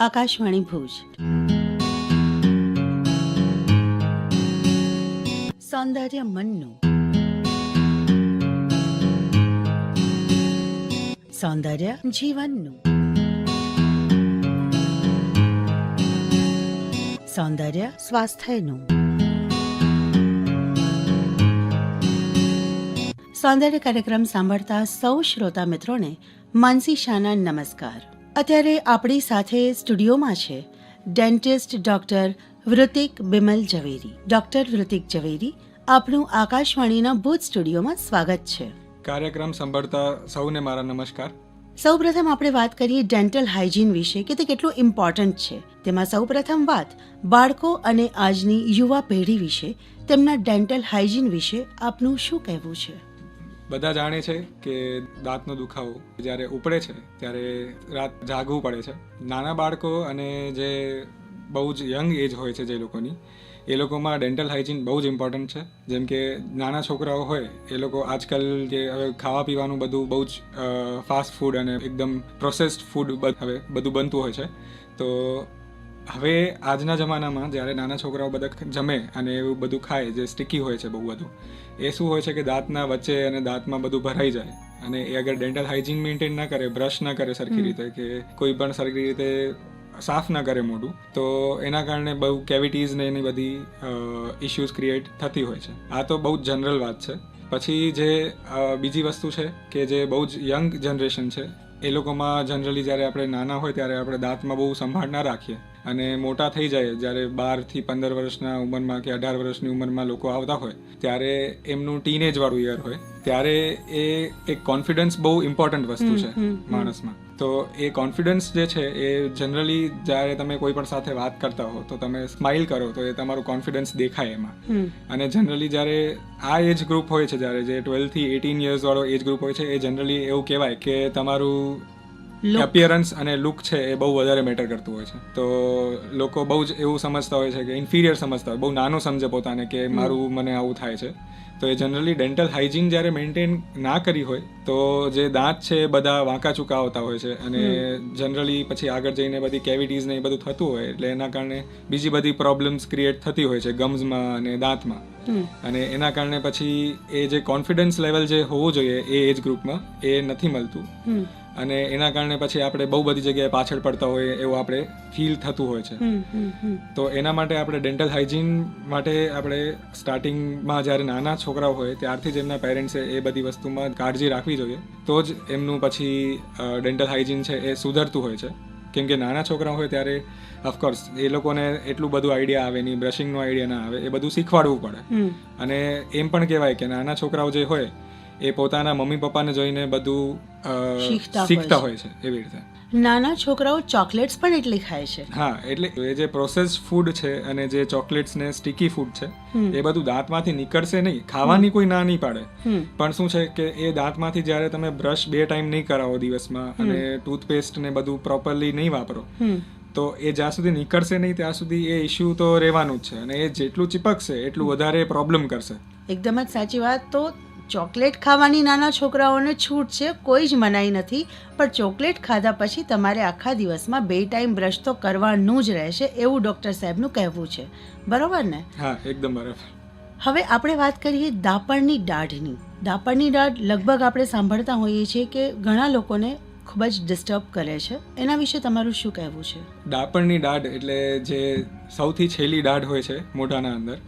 આકાશવાણી ભુજ. સૌંદર્ય મનનું. સૌંદર્ય જીવનનું. સૌંદર્ય સ્વાસ્થ્યનું. સૌંદર્ય કાર્યક્રમ સાંભળતા સૌ શ્રોતા મિત્રોને માનસી શાના નમસ્કાર. અત્યારે આપણી સાથે સ્ટુડિયોમાં છે dentist doctor Vrutik Bimal Zaveri. Doctor Vrutik Zaveri આપનું આકાશવાણીના ભૂત સ્ટુડિયોમાં સ્વાગત છે. કાર્યક્રમ સાંભળતા સૌને મારા નમસ્કાર. સૌપ્રથમ આપણે વાત કરીએ ડેન્ટલ હાઇજીન વિશે કે તે કેટલું ઇમ્પોર્ટન્ટ છે. તેમાં સૌપ્રથમ વાત બાળકો અને આજની યુવા પેઢી વિશે તેમના ડેન્ટલ હાઇજીન વિશે આપનું શું કહેવું છે? બધા જાણે છે કે દાંતનો દુખાવો જ્યારે ઉપડે છે, ત્યારે રાત જાગવું પડે છે. નાના બાળકો અને જે બહુ જ યંગ એજ હોય છે જે લોકોની, એ લોકોમાં ડેન્ટલ હાઇજીન બહુ જ ઇમ્પોર્ટન્ટ છે. જેમ કે નાના છોકરાઓ હોય, એ લોકો આજકાલ જે હવે ખાવા પીવાનું બધું બહુ જ ફાસ્ટ ફૂડ અને એકદમ પ્રોસેસ્ડ ફૂડ હવે બધું બનતું હોય છે. તો હવે આજના જમાનામાં જ્યારે નાના છોકરાઓ બધા જમે અને એવું બધું ખાય જે સ્ટીકી હોય છે બહુ બધું એ શું હોય છે કે દાંતના વચ્ચે અને દાંતમાં બધું ભરાઈ જાય. અને એ અગર ડેન્ટલ હાઇજીન મેન્ટેન ના કરે બ્રશ ના કરે સરખી રીતે કે કોઈ પણ સરખી રીતે સાફ ના કરે મોઢું તો એના કારણે બહુ કેવિટીઝ ને એની બધી ઇશ્યુઝ ક્રિએટ થતી હોય છે. આ તો બહુ જ જનરલ વાત છે. પછી જે બીજી વસ્તુ છે કે જે બહુ જ યંગ જનરેશન છે એ લોકોમાં જનરલી જ્યારે આપણે નાના હોય ત્યારે આપણે દાંતમાં બહુ સંભાળ ના રાખીએ. અને મોટા થઈ જાય જ્યારે બારથી પંદર વર્ષના ઉંમરમાં કે અઢાર વર્ષની ઉંમરમાં લોકો આવતા હોય ત્યારે એમનું ટીનેજ વાળું યર હોય ત્યારે એ એક કોન્ફિડન્સ બહુ ઇમ્પોર્ટન્ટ વસ્તુ છે માણસમાં. તો એ કોન્ફિડન્સ જે છે એ જનરલી જ્યારે તમે કોઈ પણ સાથે વાત કરતા હો તો તમે સ્માઇલ કરો તો એ તમારું કોન્ફિડન્સ દેખાય એમાં. અને જનરલી જ્યારે આ એજ ગ્રુપ હોય છે જ્યારે જે ટ્વેલ્થથી એટીન યર્સ વાળો એજ ગ્રુપ હોય છે એ જનરલી એવું કહેવાય કે તમારું. અપિયરન્સ અને લુક છે એ બહુ વધારે મેટર કરતું હોય છે. તો લોકો બહુ જ એવું સમજતા હોય છે કે ઇન્ફિરિયર સમજતા હોય. બહુ નાનો સમજે પોતાને કે મારું મને આવું થાય છે. તો એ જનરલી ડેન્ટલ હાઇજીન જ્યારે મેન્ટેન ના કરી હોય તો જે દાંત છે એ બધા વાંકા ચૂકા આવતા હોય છે અને જનરલી પછી આગળ જઈને બધી કેવિટીઝ ને એ બધું થતું હોય એટલે એના કારણે બીજી બધી પ્રોબ્લેમ્સ ક્રિએટ થતી હોય છે ગમ્સમાં અને દાંતમાં. અને એના કારણે પછી એ જે કોન્ફિડન્સ લેવલ જે હોવું જોઈએ એ એજ ગ્રુપમાં એ નથી મળતું. અને એના કારણે પછી આપણે બહુ બધી જગ્યાએ પાછળ પડતા હોય એવું આપણે ફીલ થતું હોય છે. તો એના માટે આપણે ડેન્ટલ હાઇજીન માટે આપણે સ્ટાર્ટિંગમાં જ્યારે નાના છોકરાઓ હોય ત્યારથી જ એમના પેરેન્ટ્સે એ બધી વસ્તુમાં કાળજી રાખવી જોઈએ. તો જ એમનું પછી ડેન્ટલ હાઇજીન છે એ સુધરતું હોય છે. કેમ કે નાના છોકરા હોય ત્યારે ઓફકોર્સ એ લોકોને એટલું બધું આઈડિયા આવે નહીં બ્રશિંગનો આઈડિયા ના આવે એ બધું શીખવાડવું પડે. અને એમ પણ કહેવાય કે નાના છોકરાઓ જે હોય એ પોતાના મમ્મી પપ્પાને જોઈને બધું શીખતા હોય છે. એવી રીતે. નાના છોકરાઓ ચોકલેટ્સ પણ એટલી ખાય છે. હા એટલે એ જે પ્રોસેસ ફૂડ છે અને જે ચોકલેટ્સ ને સ્ટીકી ફૂડ છે એ બધું દાંતમાંથી નીકળશે નહીં. ખાવાની કોઈ ના નહીં પાડે. પણ શું છે કે એ દાંતમાંથી જ્યારે તમે બ્રશ બે ટાઈમ નહીં કરાવો દિવસમાં અને ટૂથપેસ્ટ ને બધું પ્રોપરલી નહીં વાપરો તો એ જ્યાં સુધી નીકળશે નહીં ત્યાં સુધી એ ઇશ્યુ તો રહેવાનું જ છે. અને એ જેટલું ચીપકશે એટલું વધારે પ્રોબ્લેમ કરશે. એકદમ જ સાચી વાત. તો ચોકલેટ ખાવાની નાના છોકરાઓને છૂટ છે કોઈ જ મનાઈ નથી પણ ચોકલેટ ખાધા પછી તમારે આખા દિવસમાં બે ટાઈમ બ્રશ તો કરવાનું જ રહેશે એવું ડૉક્ટર સાહેબનું કહેવું છે. બરાબર ને? હા એકદમ બરાબર. હવે આપણે વાત કરીએ દાપણની દાઢની. દાપણની દાઢ લગભગ આપણે સાંભળતા હોઈએ છીએ કે ઘણા લોકોને ખૂબ જ ડિસ્ટર્બ કરે છે. એના વિશે તમારું શું કહેવું છે? દાપણની દાઢ એટલે જે સૌથી છેલ્લી દાઢ હોય છે મોઢાના અંદર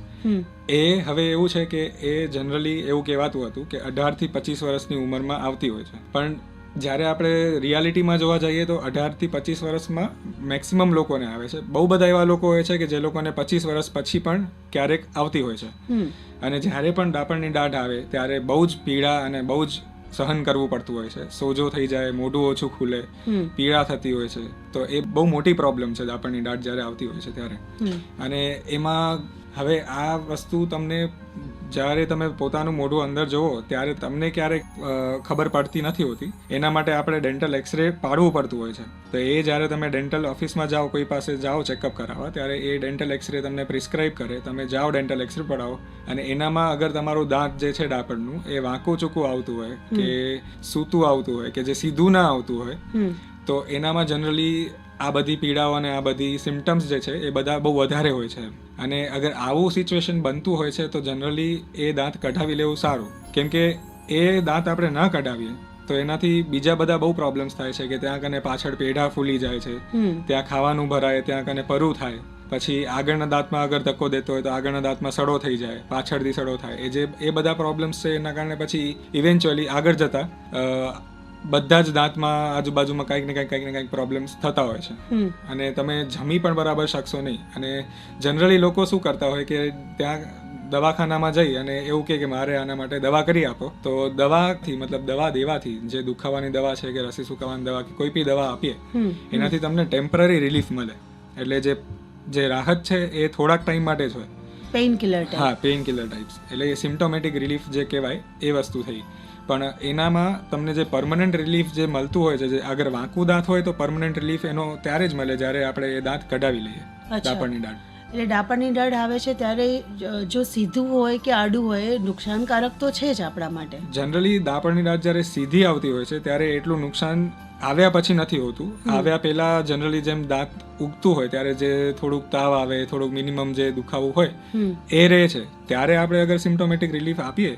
એ હવે એવું છે કે એ જનરલી એવું કહેવાતું હતું કે અઢારથી પચીસ વર્ષની ઉંમરમાં આવતી હોય છે. પણ જ્યારે આપણે રિયાલિટીમાં જોવા જઈએ તો અઢારથી પચીસ વર્ષમાં મેક્સિમમ લોકોને આવે છે. બહુ બધા એવા લોકો હોય છે કે જે લોકોને પચીસ વર્ષ પછી પણ ક્યારેક આવતી હોય છે. અને જ્યારે પણ ડાપણની દાઢ આવે ત્યારે બહુ જ પીડા અને બહુ જ સહન કરવું પડતું હોય છે. સોજો થઈ જાય મોઢું ઓછું ખુલે પીડા થતી હોય છે. તો એ બહુ મોટી પ્રોબ્લેમ છે દાપણની દાઢ જ્યારે આવતી હોય છે ત્યારે. અને એમાં હવે આ વસ્તુ તમને જ્યારે તમે પોતાનું મોઢું અંદર જુઓ ત્યારે તમને ક્યારેક ખબર પડતી નથી હોતી. એના માટે આપણે ડેન્ટલ એક્સરે પાડવું પડતું હોય છે. તો એ જ્યારે તમે ડેન્ટલ ઓફિસમાં જાઓ કોઈ પાસે જાઓ ચેકઅપ કરાવવા ત્યારે એ ડેન્ટલ એક્સરે તમને પ્રિસ્ક્રાઇબ કરે. તમે જાઓ ડેન્ટલ એક્સરે પડાવો. અને એનામાં અગર તમારું દાંત જે છે ડાપડનું એ વાંકું ચૂકું આવતું હોય કે સૂતું આવતું હોય કે જે સીધું ના આવતું હોય તો એનામાં જનરલી આ બધી પીડાઓ અને આ બધી સિમ્ટમ્સ જે છે એ બધા બહુ વધારે હોય છે. અને અગર આવું સિચ્યુએશન બનતું હોય છે તો જનરલી એ દાંત કઢાવી લેવું સારું. કેમ કે એ દાંત આપણે ન કઢાવીએ તો એનાથી બીજા બધા બહુ પ્રોબ્લેમ્સ થાય છે કે ત્યાં કને પાછળ પેઢા ફૂલી જાય છે. ત્યાં ખાવાનું ભરાય ત્યાં કને પરું થાય. પછી આગળના દાંતમાં અગર ધક્કો દેતો હોય તો આગળના દાંતમાં સડો થઈ જાય પાછળથી સડો થાય. એ જે એ બધા પ્રોબ્લેમ્સ છે એના કારણે પછી ઇવેન્ચ્યુઅલી આગળ જતા બધા જ દાંતમાં આજુબાજુમાં કંઈક ને કંઈક કંઈક ને કંઈક પ્રોબ્લેમ્સ થતા હોય છે. અને તમે જમી પણ બરાબર શકશો નહીં. અને જનરલી લોકો શું કરતા હોય કે ત્યાં દવાખાનામાં જઈ અને એવું કે મારે આના માટે દવા કરી આપો. તો દવાથી મતલબ દવા દેવાથી જે દુખાવાની દવા છે કે રસી સુકાવાની દવા કે કોઈ બી દવા આપીએ એનાથી તમને ટેમ્પરરી રિલીફ મળે. એટલે જે જે રાહત છે એ થોડાક ટાઈમ માટે જ હોય. પેઇન કિલર હા પેઇન કિલર ટાઈપ્સ એટલે એ સિમ્ટોમેટિક રિલીફ જે કહેવાય એ વસ્તુ થઈ. પણ એનામાં તમને જે પરમનન્ટ રિલીફ જે મળતું હોય છે જે અગર વાંકું દાંત હોય તો પરમનન્ટ રિલીફ એનો ત્યારે જ મળે જ્યારે આપણે એ દાંત કઢાવી લઈએ દાપણની દાંત એટલે ડાપણની દાઢ આવે છે ત્યારે જો સીધું હોય કે આડું હોય નુકસાનકારક તો છે જ આપણા માટે. જનરલી દાપણની દાંત જ્યારે સીધી આવતી હોય છે ત્યારે એટલું નુકસાન આવ્યા પછી નથી હોતું. આવ્યા પહેલા જનરલી જેમ દાંત ઉગતું હોય ત્યારે જે થોડુંક તાવ આવે થોડુંક મિનિમમ જે દુખાવું હોય એ રહે છે. ત્યારે આપણે અગર સિમ્ટોમેટિક રિલીફ આપીએ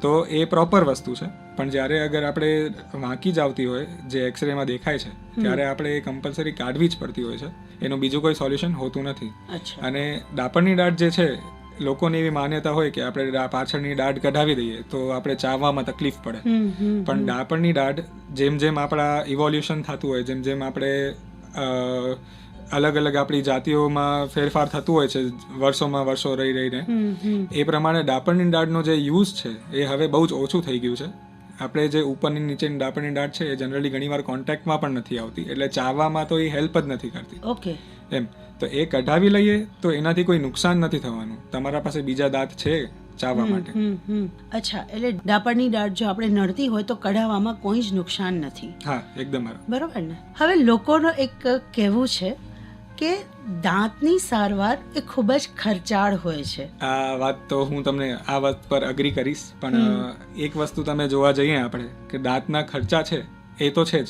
તો એ પ્રોપર વસ્તુ છે. પણ જ્યારે અગર આપણે વાંકી જ આવતી હોય જે એક્સરેમાં દેખાય છે ત્યારે આપણે એ કમ્પલસરી કાઢવી જ પડતી હોય છે. એનું બીજું કોઈ સોલ્યુશન હોતું નથી. અને દાપણની દાંત જે છે લોકોની એવી માન્યતા હોય કે આપણે પાછળની દાઢ કઢાવી દઈએ તો આપણે ચાવવામાં તકલીફ પડે. પણ દાપણની દાઢ જેમ જેમ આપણા ઇવોલ્યુશન થતું હોય જેમ જેમ આપણે અલગ અલગ આપણી જાતિઓમાં ફેરફાર થતું હોય છે વર્ષોમાં વર્ષો રહી રહીને એ પ્રમાણે દાપણની દાઢનો જે યુઝ છે એ હવે બહુ જ ઓછું થઈ ગયું છે. આપણે જે ઉપરની નીચેની દાપણની દાઢ છે એ જનરલી ઘણીવાર કોન્ટેક્ટમાં પણ નથી આવતી એટલે ચાવવામાં તો એ હેલ્પ જ નથી કરતી. ઓકે એમ. તો એ કઢાવી લઈએ તો એનાથી કોઈ નુકસાન નથી થવાનું. તમારા પાસે બીજા દાંત છે ચાવવા માટે. અચ્છા એટલે ડાપરની દાંત જો આપણે નડતી હોય તો કઢાવવામાં કોઈ જ નુકસાન નથી. હા એકદમ બરોબર. ને? હવે લોકોનો એક કહેવું છે કે દાંતની સારવાર એ ખૂબ જ ખર્ચાળ હોય છે. આ વાત તો હું તમને આ વાત પર અગ્રી કરીશ પણ એક વસ્તુ તમે જોવા જઈએ આપણે કે દાંતના ખર્ચા છે એ તો છે જ.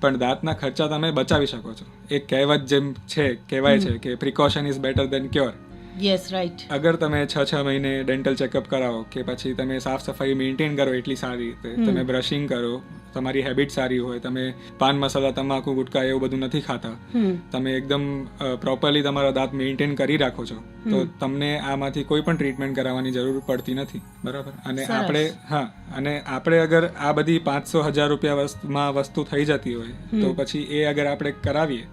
પણ દાંતના ખર્ચા તમે બચાવી શકો છો. એક કહેવત જેમ છે કહેવાય છે કે precaution is better than cure yes right અગર તમે છ છ મહિને ડેન્ટલ ચેકઅપ કરાવો કે પછી તમે સાફ સફાઈ મેન્ટેન કરો એટલી સારી રીતે તમે બ્રશિંગ કરો તમારી હેબિટ સારી હોય તમે પાન મસાલા તમાકુ ગુટકા એવું બધું નથી ખાતા તમે એકદમ પ્રોપરલી તમારા દાંત મેન્ટેન કરી રાખો છો તો તમને આમાંથી કોઈ પણ ટ્રીટમેન્ટ કરાવવાની જરૂર પડતી નથી બરાબર? અને આપણે હા અને આપણે અગર આ બધી પાંચસો હજાર રૂપિયા વસ્તુમાં વસ્તુ થઈ જતી હોય તો પછી એ અગર આપણે કરાવીએ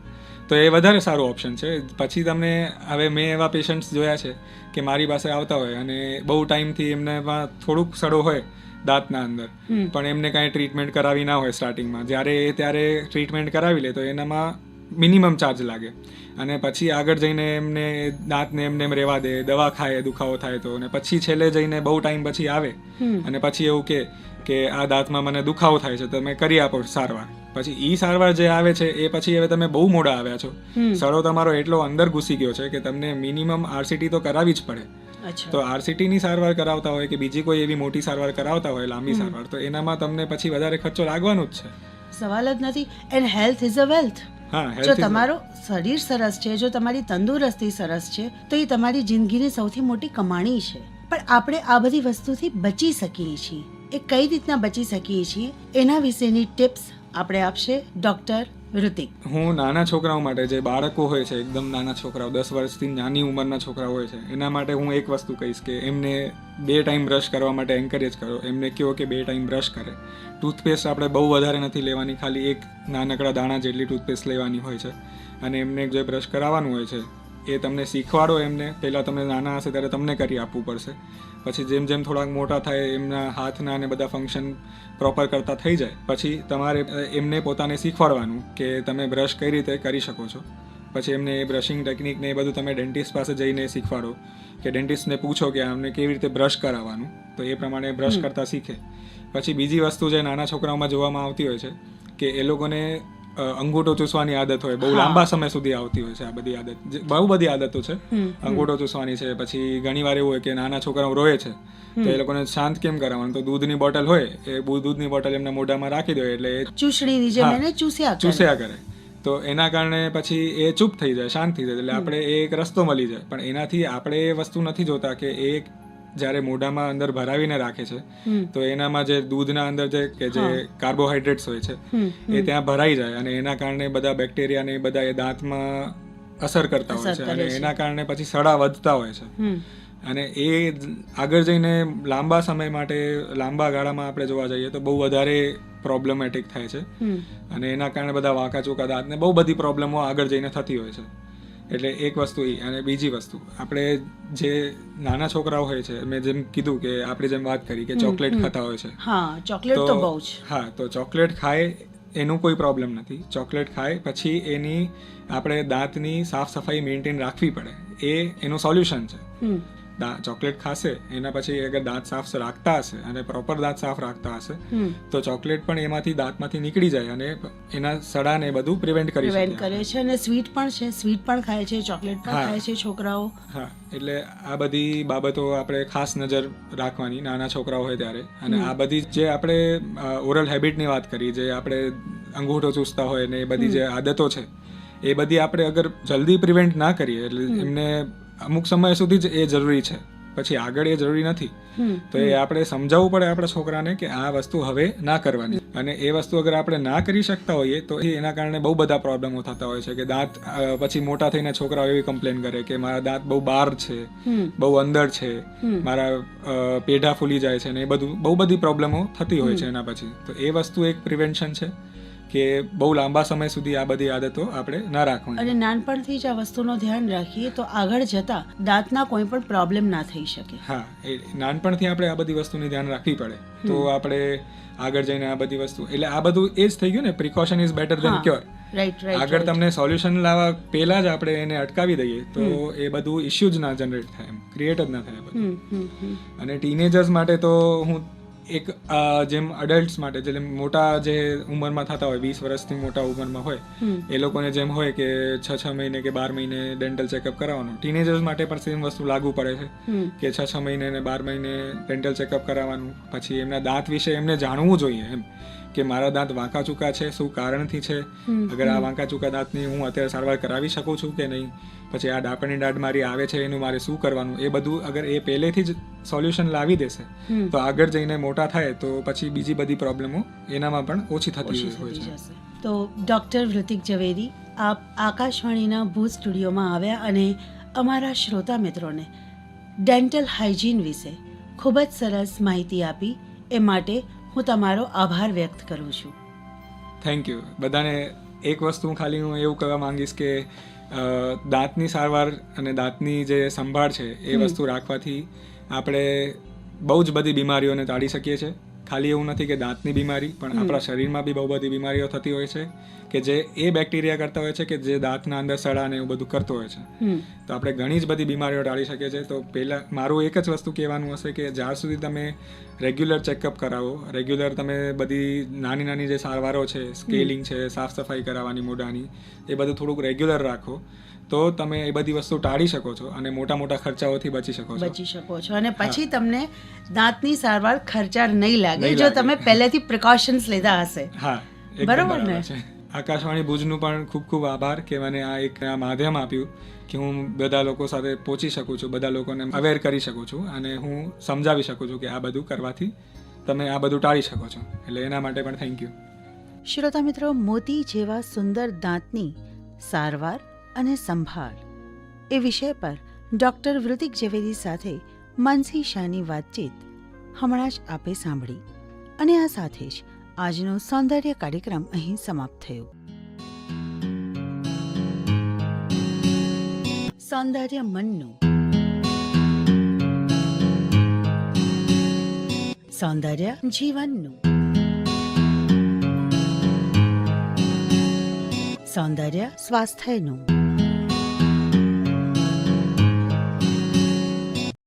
તો એ વધારે સારું ઓપ્શન છે. પછી તમને હવે મેં એવા પેશન્ટ્સ જોયા છે કે મારી પાસે આવતા હોય અને બહુ ટાઈમથી એમનેમાં થોડુંક સડો હોય દાંતના અંદર પણ એમને કાંઈ ટ્રીટમેન્ટ કરાવી ના હોય સ્ટાર્ટિંગમાં જ્યારે એ ત્યારે ટ્રીટમેન્ટ કરાવી લે તો એનામાં મિનિમમ ચાર્જ લાગે. અને પછી આગળ જઈને એમને દાંતને એમને એમ રહેવા દે દવા ખાય દુખાવો થાય તો. અને પછી છેલ્લે જઈને બહુ ટાઈમ પછી આવે. અને પછી એવું કે કે આ દાંતમાં મને દુખાવો થાય છે તમે કરી આપો સારવાર. પછી ઈ સારવાર જે આવે છે એ પછી હવે તમે બહુ મોડા આવ્યા છો. સડો તમારો એટલો અંદર ઘૂસી ગયો છે કે તમને મિનિમમ આરસીટી તો કરાવી જ પડે. તો આરસીટી ની સારવાર કરાવતા હોય કે બીજી કોઈ એવી મોટી સારવાર કરાવતા હોય લાંબી સારવાર તો એનામાં તમને પછી વધારે ખર્ચો લાગવાનો જ છે. સવાલ જ નથી. And health is a wealth જો તમારો શરીર સરસ છે જો તમારી તંદુરસ્તી સરસ છે તો એ તમારી જિંદગીની સૌથી મોટી કમાણી છે. પણ આપણે આ બધી વસ્તુથી બચી શકીએ છીએ. એ કઈ રીતના બચી શકીએ છીએ? એના વિશેની ટિપ્સ આપણે આપશે ડોક્ટર ઋતિક. હું નાના છોકરાઓ માટે જે બાળકો હોય છે, એકદમ નાના છોકરાઓ, દસ વર્ષથી નાની ઉંમરના છોકરાઓ હોય છે, એના માટે હું એક વસ્તુ કહીશ કે એમને બે ટાઈમ બ્રશ કરવા માટે એન્કરેજ કરો. એમને કહો કે બે ટાઈમ બ્રશ કરે. ટૂથપેસ્ટ આપણે બહુ વધારે નથી લેવાની, ખાલી એક નાનકડા દાણા જેટલી ટૂથપેસ્ટ લેવાની હોય છે. અને એમને જે બ્રશ કરાવવાનું હોય છે, એ તમને શીખવાડો એમને. પહેલાં તમે નાના હશે ત્યારે તમને કરી આપવું પડશે. પછી જેમ જેમ થોડાક મોટા થાય એમના હાથના અને બધા ફંક્શન પ્રોપર કરતા થઈ જાય. પછી તમારે એમને પોતાને શીખવાડવાનું કે તમે બ્રશ કઈ રીતે કરી શકો છો. પછી એમને એ બ્રશિંગ ટેકનિકને એ બધું તમે ડેન્ટિસ્ટ પાસે જઈને શીખવાડો કે ડેન્ટિસ્ટને પૂછો કે આમને કેવી રીતે બ્રશ કરાવવાનું. તો એ પ્રમાણે બ્રશ કરતા શીખે. પછી બીજી વસ્તુ જે નાના છોકરાઓમાં જોવામાં આવતી હોય છે કે એ લોકોને અંગૂઠો ચૂસવાની આદત હોય બહુ લાંબા સમય સુધી આવતી હોય છે આ બધી આદત. બહુ બધી આદતો છે. અંગૂઠો ચૂસવાની છે પછી ઘણી વાર એવું હોય કે નાના છોકરાઓ રોવે છે તો એ લોકોને શાંત કેમ કરાવવાનું? તો દૂધની બોટલ હોય એ દૂધની બોટલ એમના મોઢામાં રાખી દો એટલે ચૂસણીની જેમ એને ચૂસ્યા કરે. ચૂસ્યા કરે. તો એના કારણે પછી એ ચૂપ થઈ જાય શાંત થઈ જાય એટલે આપણે એક રસ્તો મળી જાય. પણ એનાથી આપણે એ વસ્તુ નથી જોતા કે એ જ્યારે મોઢામાં અંદર ભરાવીને રાખે છે તો એનામાં જે દૂધના અંદર જે કે જે કાર્બોહાઈડ્રેટ્સ હોય છે એ ત્યાં ભરાઈ જાય અને એના કારણે બધા બેક્ટેરિયા ને એ બધા એ દાંતમાં અસર કરતા હોય છે અને એના કારણે પછી સડા વધતા હોય છે. અને એ આગળ જઈને લાંબા સમય માટે લાંબા ગાળામાં આપણે જોવા જઈએ તો બહુ વધારે પ્રોબ્લેમેટિક થાય છે. અને એના કારણે બધા વાંકા ચોકા દાંતને બહુ બધી પ્રોબ્લેમો આગળ જઈને થતી હોય છે. એટલે એક વસ્તુ એ અને બીજી વસ્તુ. આપણે જે નાના છોકરાઓ હોય છે મેં જેમ કીધું કે આપણે જેમ વાત કરી કે ચોકલેટ ખાતા હોય છે. હા ચોકલેટ તો બહુ જ. હા તો ચોકલેટ ખાય એનું કોઈ પ્રોબ્લેમ નથી. ચોકલેટ ખાય પછી એની આપણે દાંતની સાફ સફાઈ મેન્ટેન રાખવી પડે. એ એનું સોલ્યુશન છે. ચોકલેટ ખાશે એના પછી અગર દાંત સાફ રાખતા હશે અને પ્રોપર દાંત સાફ રાખતા હશે. તો ચોકલેટ પણ એમાંથી દાંતમાંથી નીકળી જાય અને એના સડાને બધું પ્રિવેન્ટ કરી પ્રિવેન્ટ કરે છે અને સ્વીટ પણ છે સ્વીટ પણ ખાય છે ચોકલેટ પણ ખાય છે છોકરાઓ. હા એટલે આ બધી બાબતો આપણે ખાસ નજર રાખવાની નાના છોકરાઓ હોય ત્યારે. અને આ બધી જે આપણે ઓરલ હેબિટની વાત કરી જે આપણે અંગૂઠો ચૂસતા હોય ને એ બધી જે આદતો છે એ બધી આપણે અગર જલ્દી પ્રિવેન્ટ ના કરીએ એટલે એમને અમુક સમય સુધી જ એ જરૂરી છે. પછી આગળ એ જરૂરી નથી. તો એ આપણે સમજાવવું પડે આપણા છોકરાને કે આ વસ્તુ હવે ના કરવાની. અને એ વસ્તુ અગર આપણે ના કરી શકતા હોઈએ તો એ એના કારણે બહુ બધા પ્રોબ્લેમો થતા હોય છે કે દાંત પછી મોટા થઈને છોકરાઓ એવી કમ્પ્લેન કરે કે મારા દાંત બહુ બહાર છે બહુ અંદર છે મારા પેઢા ફૂલી જાય છે ને એ બધું બહુ બધી પ્રોબ્લેમો થતી હોય છે એના પછી. તો એ વસ્તુ એક પ્રિવેન્શન છે. કે બહુ લાંબા સમય સુધી આ બધી આદતો આપણે ના રાખવાની. અને નાનપણથી જ આ વસ્તુનો ધ્યાન રાખીએ તો આગળ જતા દાંતના કોઈ પણ પ્રોબ્લેમ ના થઈ શકે. હા એ નાનપણથી આપણે આ બધી વસ્તુને ધ્યાન રાખવી પડે. તો આપણે આગળ જઈને આ બધી વસ્તુ એટલે આ બધું એ જ થઈ ગયું ને precaution is better than. Cure right right આગળ તમને સોલ્યુશન લાવવા પહેલા જ આપણે એને અટકાવી દઈએ તો એ બધું ઇશ્યુ જ ના જનરેટ થાય એમ ક્રિએટ જ ના થાય બધું. અને ટીનેજર્સ માટે તો હું એક જેમ અડલ્ટ્સ માટે જેમ મોટા જે ઉંમરમાં થતા હોય વીસ વર્ષથી મોટા ઉંમરમાં હોય એ લોકોને જેમ હોય કે છ છ મહિને કે બાર મહિને ડેન્ટલ ચેકઅપ કરાવવાનું. ટીનેજર્સ માટે પણ સેમ વસ્તુ લાગુ પડે છે કે છ છ મહિને ને બાર મહિને ડેન્ટલ ચેકઅપ કરાવવાનું. પછી એમના દાંત વિશે એમને જાણવું જોઈએ એમ. કે મારા દાંત વાંકા ચૂકા છે શું કારણથી છે? અગર આ વાંકા ચૂકા દાંતની હું અત્યારે સારવાર કરાવી શકું છું કે નહીં? પછી આ ડાપણની દાઢ મારી આવે છે એનું મારે શું કરવાનું? એ બધું અગર એ પહેલેથી જ સોલ્યુશન લાવી દેશે તો આગળ જઈને મોટા થાય તો પછી બીજી બધી પ્રોબ્લેમો એનામાં પણ ઓછી થતી હોય છે. તો ડૉક્ટર વૃતિક ઝવેરી આપ આકાશવાણીના ભૂત સ્ટુડિયોમાં આવ્યા અને અમારા શ્રોતા મિત્રોને ડેન્ટલ હાઇજીન વિશે ખૂબ જ સરસ માહિતી આપી એ માટે હું તમારો આભાર વ્યક્ત કરું છું. થેન્ક યુ બધાને એક વસ્તુ ખાલી હું એવું કહેવા માંગીશ કે દાંતની સારવાર અને દાંતની જે સંભાળ છે એ વસ્તુ રાખવાથી આપણે બહુ જ બધી બીમારીઓને ટાળી શકીએ છીએ. ખાલી એવું નથી કે દાંતની બીમારી પણ આપણા શરીરમાં બી બહુ બધી બીમારીઓ થતી હોય છે કે જે એ બેક્ટેરિયા કરતા હોય છે કે જે દાંતના અંદર સડા ને એવું બધું કરતો હોય છે. તો આપણે ઘણી જ બધી બીમારીઓ ટાળી શકીએ છીએ. તો પહેલાં મારું એક જ વસ્તુ કહેવાનું હશે કે જ્યાર સુધી તમે રેગ્યુલર ચેકઅપ કરાવો રેગ્યુલર તમે બધી નાની નાની જે સારવારો છે સ્કેલિંગ છે સાફ સફાઈ કરાવવાની મોઢાની એ બધું થોડુંક રેગ્યુલર રાખો. તો તમે એ બધી વસ્તુ ટાળી શકો છો અને મોટા મોટા ખર્ચાઓથી બચી શકો છો. બચી શકો છો. અને પછી તમને દાંતની સારવાર ખર્ચાળ નહીં લાગે. જો તમે પહેલેથી પ્રિકોશન્સ લીધા હશે. હા બરોબર ને? આકાશવાણી ભુજનું પણ ખૂબ ખૂબ આભાર કે મને આ એક આ માધ્યમ આપ્યું કે હું બધા લોકો સાથે પહોંચી શકું છું બધા લોકોને અવેર કરી શકું છું અને હું સમજાવી શકું છું કે આ બધું કરવાથી તમે આ બધું ટાળી શકો છો. એટલે એના માટે પણ થેન્ક યુ શ્રોતા મિત્રો મોતી જેવા સુંદર દાંતની સારવાર અને સંભાળ. એ વિષય પર ડૉક્ટર વૃતિક ઝવેરી સાથે માનસી શાહની વાતચીત હમણાં જ આપે સાંભળી. અને આ સાથે જ આજનો સૌંદર્ય કાર્યક્રમ અહીં સમાપ્ત થયો. સૌંદર્ય મનનું. સૌંદર્ય જીવનનું. સૌંદર્ય સ્વાસ્થ્યનું.